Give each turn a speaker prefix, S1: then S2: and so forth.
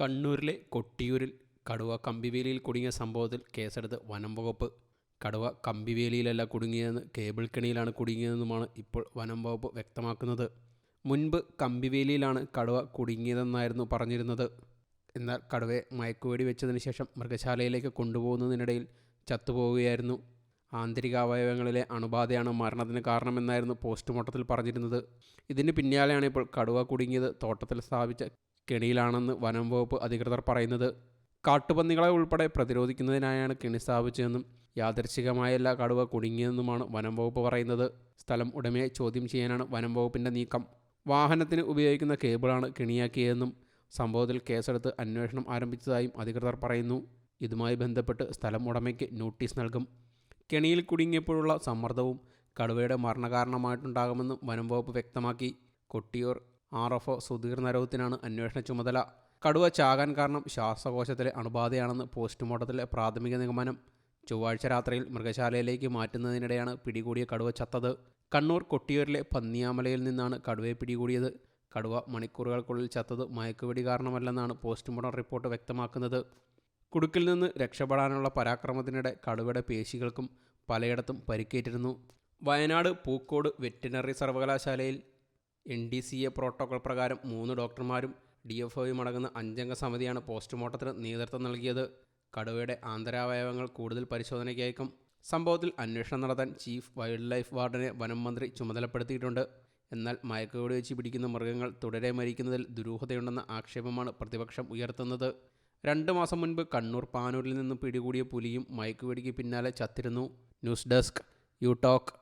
S1: കണ്ണൂരിലെ കൊട്ടിയൂരിൽ കടുവ കമ്പിവേലിയിൽ കുടുങ്ങിയ സംഭവത്തിൽ കേസെടുത്ത് വനം വകുപ്പ്. കടുവ കമ്പിവേലിയിലല്ല കുടുങ്ങിയതെന്ന് കേബിൾ കെണിയിലാണ് കുടുങ്ങിയതെന്നുമാണ് ഇപ്പോൾ വനം വകുപ്പ് വ്യക്തമാക്കുന്നത്. മുൻപ് കമ്പിവേലിയിലാണ് കടുവ കുടുങ്ങിയതെന്നായിരുന്നു പറഞ്ഞിരുന്നത്. എന്നാൽ കടുവയെ മയക്കുവേടി വെച്ചതിന് ശേഷം മൃഗശാലയിലേക്ക് കൊണ്ടുപോകുന്നതിനിടയിൽ ചത്തുപോവുകയായിരുന്നു. ആന്തരിക അവയവങ്ങളിലെ അണുബാധയാണ് മരണത്തിന് കാരണമെന്നായിരുന്നു പോസ്റ്റ്മോർട്ടത്തിൽ പറഞ്ഞിരുന്നത്. ഇതിന് പിന്നാലെയാണ് ഇപ്പോൾ കടുവ കുടുങ്ങിയത് തോട്ടത്തിൽ സ്ഥാപിച്ച കെണിയിലാണെന്ന് വനം വകുപ്പ് അധികൃതർ പറയുന്നത്. കാട്ടുപന്നികളെ ഉൾപ്പെടെ പ്രതിരോധിക്കുന്നതിനായാണ് കെണി സ്ഥാപിച്ചതെന്നും യാദർശികമായല്ല കടുവ കുടുങ്ങിയതെന്നുമാണ് വനം വകുപ്പ് പറയുന്നത്. സ്ഥലം ഉടമയെ ചോദ്യം ചെയ്യാനാണ് വനം വകുപ്പിന്റെ നീക്കം. വാഹനത്തിന് ഉപയോഗിക്കുന്ന കേബിളാണ് കെണിയാക്കിയതെന്നും സംഭവത്തിൽ കേസെടുത്ത് അന്വേഷണം ആരംഭിച്ചതായും അധികൃതർ പറയുന്നു. ഇതുമായി ബന്ധപ്പെട്ട് സ്ഥലം ഉടമയ്ക്ക് നോട്ടീസ് നൽകും. കെണിയിൽ കുടുങ്ങിയപ്പോഴുള്ള സമ്മർദ്ദവും കടുവയുടെ മരണകാരണമായിട്ടുണ്ടാകുമെന്നും വനം വകുപ്പ് വ്യക്തമാക്കി. Kottiyoor R F O Sudheer നരവത്തിനാണ് അന്വേഷണ ചുമതല. കടുവ ചാകാൻ കാരണം ശ്വാസകോശത്തിലെ അണുബാധയാണെന്ന് പോസ്റ്റ്മോർട്ടത്തിലെ പ്രാഥമിക നിഗമനം. ചൊവ്വാഴ്ച രാത്രിയിൽ മൃഗശാലയിലേക്ക് മാറ്റുന്നതിനിടെയാണ് പിടികൂടിയ കടുവ ചത്തത്. കണ്ണൂർ കൊട്ടിയൂരിലെ പന്നിയാമലയിൽ നിന്നാണ് കടുവയെ പിടികൂടിയത്. കടുവ മണിക്കൂറുകൾക്കുള്ളിൽ ചത്തത് മയക്കുവെടി കാരണമല്ലെന്നാണ് പോസ്റ്റ്മോർട്ടം റിപ്പോർട്ട് വ്യക്തമാക്കുന്നത്. കുടുക്കിൽ നിന്ന് രക്ഷപ്പെടാനുള്ള പരാക്രമത്തിനിടെ കടുവയുടെ പേശികൾക്കും പലയിടത്തും പരിക്കേറ്റിരുന്നു. വയനാട് പൂക്കോട് വെറ്റിനറി സർവകലാശാലയിൽ N D C A protocol പ്രകാരം മൂന്ന് ഡോക്ടർമാരും ഡി എഫ് ഒയും അടങ്ങുന്ന അഞ്ചംഗ സമിതിയാണ് പോസ്റ്റ്മോർട്ടത്തിന് നേതൃത്വം നൽകിയത്. കടുവയുടെ ആന്തരാവയവങ്ങൾ കൂടുതൽ പരിശോധനയ്ക്ക് അയക്കും സംഭവത്തിൽ അന്വേഷണം നടത്താൻ ചീഫ് വൈൽഡ് ലൈഫ് വാർഡനെ വനം മന്ത്രി ചുമതലപ്പെടുത്തിയിട്ടുണ്ട്. എന്നാൽ മയക്കുവെടി വെച്ച് പിടിക്കുന്ന മൃഗങ്ങൾ തുടരെ മരിക്കുന്നതിൽ ദുരൂഹതയുണ്ടെന്ന ആക്ഷേപമാണ് പ്രതിപക്ഷം ഉയർത്തുന്നത്. രണ്ട് മാസം മുൻപ് കണ്ണൂർ പാനൂരിൽ നിന്ന് പിടികൂടിയ പുലിയും മയക്കുവെടിക്ക് പിന്നാലെ ചത്തിരുന്നു. News desk U talk